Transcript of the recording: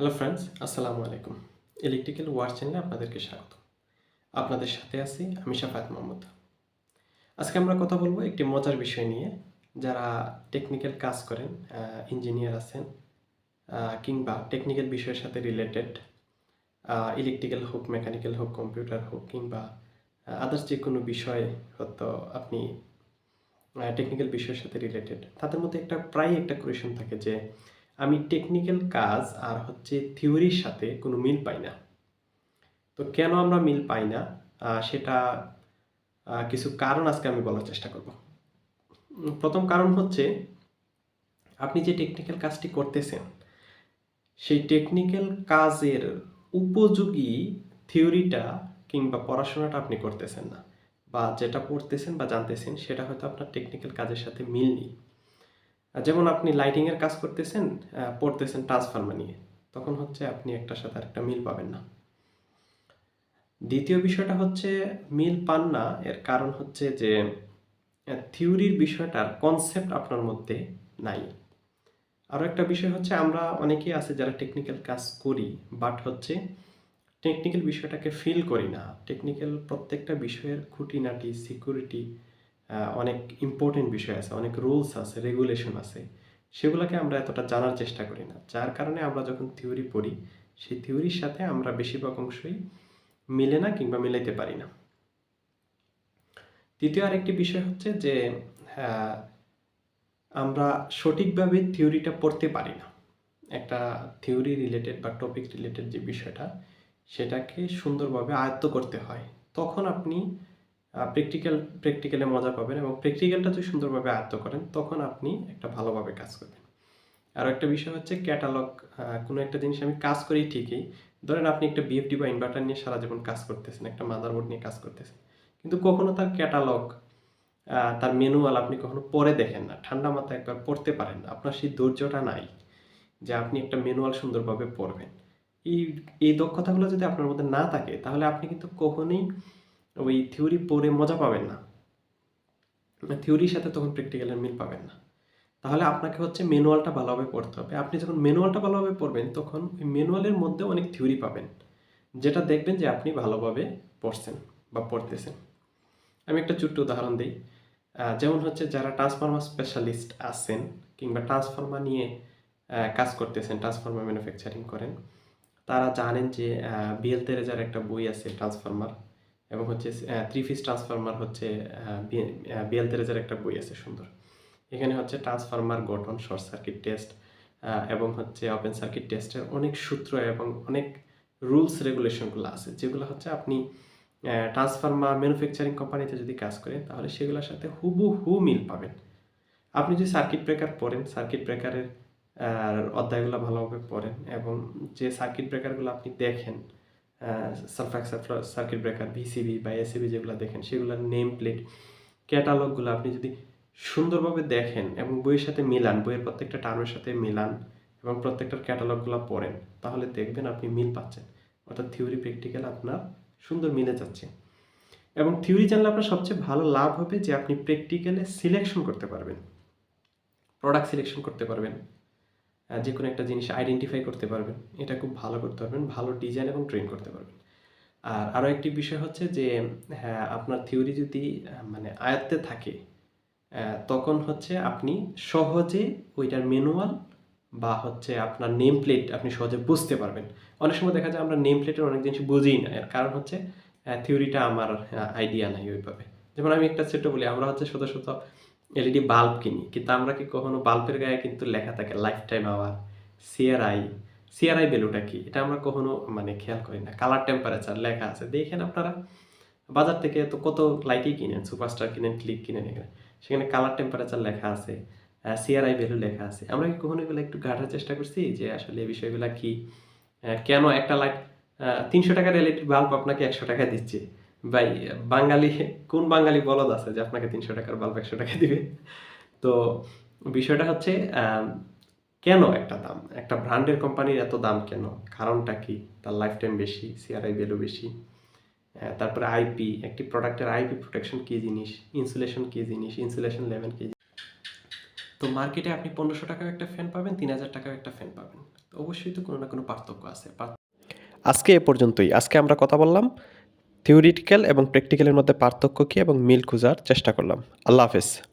Hello friends আসসালামু আলাইকুম। Electrical war চ্যানেলে আপনাদেরকে স্বাগত। আপনাদের সাথে আছি আমি শাফাত মোহাম্মদ আজকে আমরা কথা বলব একটি মজার বিষয় নিয়ে। যারা টেকনিক্যাল কাজ করেন ইঞ্জিনিয়ার আছেন কিংবা টেকনিক্যাল বিষয়ের সাথে রিলেটেড ইলেকট্রিক্যাল হোক মেকানিক্যাল হোক কম্পিউটার হোক, কিংবা আদার্স যে কোনো বিষয় হয়তো আপনি টেকনিক্যাল বিষয়ের সাথে রিলেটেড তাদের মধ্যে একটা প্রায় একটা কোয়েশন থাকে যে আমি টেকনিক্যাল কাজ আর হচ্ছে থিওরির সাথে কোনো মিল পাই না। তো কেন আমরা মিল পাই না? সেটা কিছু কারণ আজকে আমি বলার চেষ্টা করব। প্রথম কারণ হচ্ছে, আপনি যে টেকনিক্যাল কাজটি করতেছেন, সেই টেকনিক্যাল কাজের উপযোগী থিওরিটা কিংবা পড়াশোনাটা আপনি করতেছেন না, বা যেটা পড়তেছেন বা জানতেছেন, সেটা হয়তো আপনার টেকনিক্যাল কাজের সাথে মিল নেই। যেমন আপনি লাইটিংয়ের কাজ করতেছেন পড়তেছেন ট্রান্সফার্মার নিয়ে, তখন হচ্ছে আপনি একটার সাথে আরেকটা মিল পাবেন না। দ্বিতীয় বিষয়টা হচ্ছে মিল পান না, এর কারণ হচ্ছে যে থিওরির বিষয়টার কনসেপ্ট আপনার মধ্যে নাই। আরও একটা বিষয় হচ্ছে আমরা অনেকেই আছে যারা টেকনিক্যাল কাজ করি বাট হচ্ছে টেকনিক্যাল বিষয়টাকে ফিল করি না। টেকনিক্যাল প্রত্যেকটা বিষয়ের খুঁটিনাটি সিকিউরিটি অনেক ইম্পর্টেন্ট বিষয় আছে, অনেক রুলস আছে রেগুলেশন আছে। সেগুলোকে আমরা এতটা জানার চেষ্টা করি না। যার কারণে আমরা যখন থিওরি পড়ি, সেই থিওরির সাথে আমরা বেশিরভাগ অংশই মিলে না কিংবা মিলাইতে পারি না। দ্বিতীয় আরেকটি বিষয় হচ্ছে যে আমরা সঠিকভাবে থিওরিটা পড়তে পারি না। একটা থিওরি রিলেটেড বা টপিক রিলেটেড যে বিষয়টা, সেটাকে সুন্দরভাবে আয়ত্ত করতে হয়। তখন আপনি প্র্যাকটিক্যাল প্র্যাকটিক্যালে মজা পাবেন এবং প্র্যাকটিক্যালটা যদি সুন্দরভাবে আয়ত্ত করেন, তখন আপনি একটা ভালোভাবে কাজ করবেন। আর একটা বিষয় হচ্ছে ক্যাটালগ কোনো একটা জিনিস আমি কাজ করি ঠিকই। ধরেন আপনি একটা বিএফডি বা ইনভার্টার নিয়ে সারা জীবন কাজ করতেছেন, একটা মাদারবোর্ড নিয়ে কাজ করতেছেন। কিন্তু কখনো তার ক্যাটালগ তার ম্যানুয়াল আপনি কখনো পরে দেখেন না, ঠান্ডা মাথায় একবার পড়তে পারেন না। আপনার সেই ধৈর্যটা নাই যে আপনি একটা ম্যানুয়াল সুন্দরভাবে পড়বেন। এই এই দক্ষতাগুলো যদি আপনার মধ্যে না থাকে, তাহলে আপনি কিন্তু কখনোই ওই থিওরি পড়ে মজা পাবেন না। থিওরির সাথে তখন প্র্যাকটিক্যালের মিল পাবেন না। তাহলে আপনাকে হচ্ছে ম্যানুয়ালটা ভালোভাবে পড়তে হবে। আপনি যখন ম্যানুয়ালটা ভালোভাবে পড়বেন, তখন ওই ম্যানুয়ালের মধ্যে অনেক থিওরি পাবেন। যেটা দেখবেন যে আপনি ভালোভাবে পড়ছেন বা পড়তেছেন। আমি একটা ছোট্ট উদাহরণ দিই। যেমন হচ্ছে যারা ট্রান্সফার্মার স্পেশালিস্ট আছেন কিংবা ট্রান্সফার্মার নিয়ে কাজ করতেছেন ট্রান্সফর্মার ম্যানুফ্যাকচারিং করেন, তারা জানেন যে বিএল তেরেজার একটা বই আছে ট্রান্সফার্মার এবং হচ্ছে থ্রি ফিস ট্রান্সফার্মার হচ্ছে বিএল তেরেজার একটা বই আছে সুন্দর। এখানে হচ্ছে ট্রান্সফার্মার গঠন শর্ট সার্কিট টেস্ট এবং হচ্ছে ওপেন সার্কিট টেস্টের অনেক সূত্র এবং অনেক রুলস রেগুলেশনগুলো আছে, যেগুলো হচ্ছে আপনি ট্রান্সফার্মার ম্যানুফ্যাকচারিং কোম্পানিতে যদি কাজ করেন, তাহলে সেগুলোর সাথে হুবু হু মিল পাবেন। আপনি যদি সার্কিট ব্রেকার পড়েন সার্কিট ব্রেকারের অধ্যায়গুলো ভালোভাবে পড়েন এবং যে সার্কিট ব্রেকারগুলো আপনি দেখেন সালফাক্সার সার্কিট ব্রেকার ভিসিবি বা এসিবি যেগুলো দেখেন সেগুলোর নেম প্লেট ক্যাটালগুলো আপনি যদি সুন্দরভাবে দেখেন এবং বইয়ের সাথে মিলান, বইয়ের প্রত্যেকটা টার্মের সাথে মিলান এবং প্রত্যেকটার ক্যাটালগুলো পড়েন, তাহলে দেখবেন আপনি মিল পাচ্ছেন। অর্থাৎ থিওরি প্র্যাকটিক্যাল আপনার সুন্দর মিলে যাচ্ছে। এবং থিওরি জানলে আপনার সবচেয়ে ভালো লাভ হবে যে আপনি প্র্যাকটিক্যালে সিলেকশন করতে পারবেন। প্রোডাক্ট সিলেকশন করতে পারবেন। যে কোনো একটা জিনিস আইডেন্টিফাই করতে পারবেন। এটা খুব ভালো করতে পারবেন, ভালো ডিজাইন এবং ট্রেন করতে পারবেন। আর আরও একটি বিষয় হচ্ছে যে হ্যাঁ আপনার থিওরি যদি মানে আয়ত্তে থাকে তখন হচ্ছে আপনি সহজে ওইটার ম্যানুয়াল বা হচ্ছে আপনার নেম প্লেট আপনি সহজে বুঝতে পারবেন। অনেক সময় দেখা যায় আমরা নেম প্লেটের অনেক জিনিস বুঝিই না। এর কারণ হচ্ছে থিওরিটা আমার আইডিয়া নাই ওইভাবে। যেমন আমি একটা ছোট বলি, আমরা হচ্ছে শত শত এলইডি বাল্ব কিনি। কিন্তু আমরা কি কখনো বাল্বের গায়ে কিন্তু লেখা থাকে life time our CRI CRI ভ্যালুটা কি? এটা আমরা কখনো মানে খেয়াল করি না। কালার টেম্পারেচার লেখা আছে। দেখেন আপনারা, বাজার থেকে তো কত লাইটই কিনেন সুপারস্টার কিনেন ক্লিক কিনেন এখানে। সেখানে কালার টেম্পারেচার লেখা আছে সিআরআই ভ্যালু লেখা আছে। আমরা কি কখনো এগুলো একটু ঘাটার চেষ্টা করছি যে আসলে এই বিষয়গুলো কি কেন একটা লাইট তিনশো টাকার এলইডি বাল্ব আপনাকে একশো টাকা দিচ্ছে? ভাই, বাঙালি, কোন বাঙালি বলদ আছে যে আপনাকে তিনশো টাকার বাল্ব একশো টাকা দিবে? তো বিষয়টা হচ্ছে কেন একটা দাম? একটা ব্র্যান্ডের কোম্পানির এত দাম কেন? কারণটা কি? তার লাইফ টাইম বেশি সিআরআই ভ্যালু বেশি তারপরে আইপি একটি প্রোডাক্টের আইপি প্রোটেকশন কী জিনিস? ইনসুলেশন কী জিনিস? ইনসুলেশন লেভেল কী তো মার্কেটে আপনি পনেরোশো টাকার একটা ফ্যান পাবেন তিন হাজার টাকার একটা ফ্যান পাবেন। অবশ্যই তো কোনো না কোনো পার্থক্য আছে। আজকে এ পর্যন্তই। আজকে আমরা কথা বললাম থিওরিটিক্যাল এবং প্র্যাকটিক্যালের মধ্যে পার্থক্য কী এবং মিল খোঁজার চেষ্টা করলাম। আল্লাহ হাফেজ।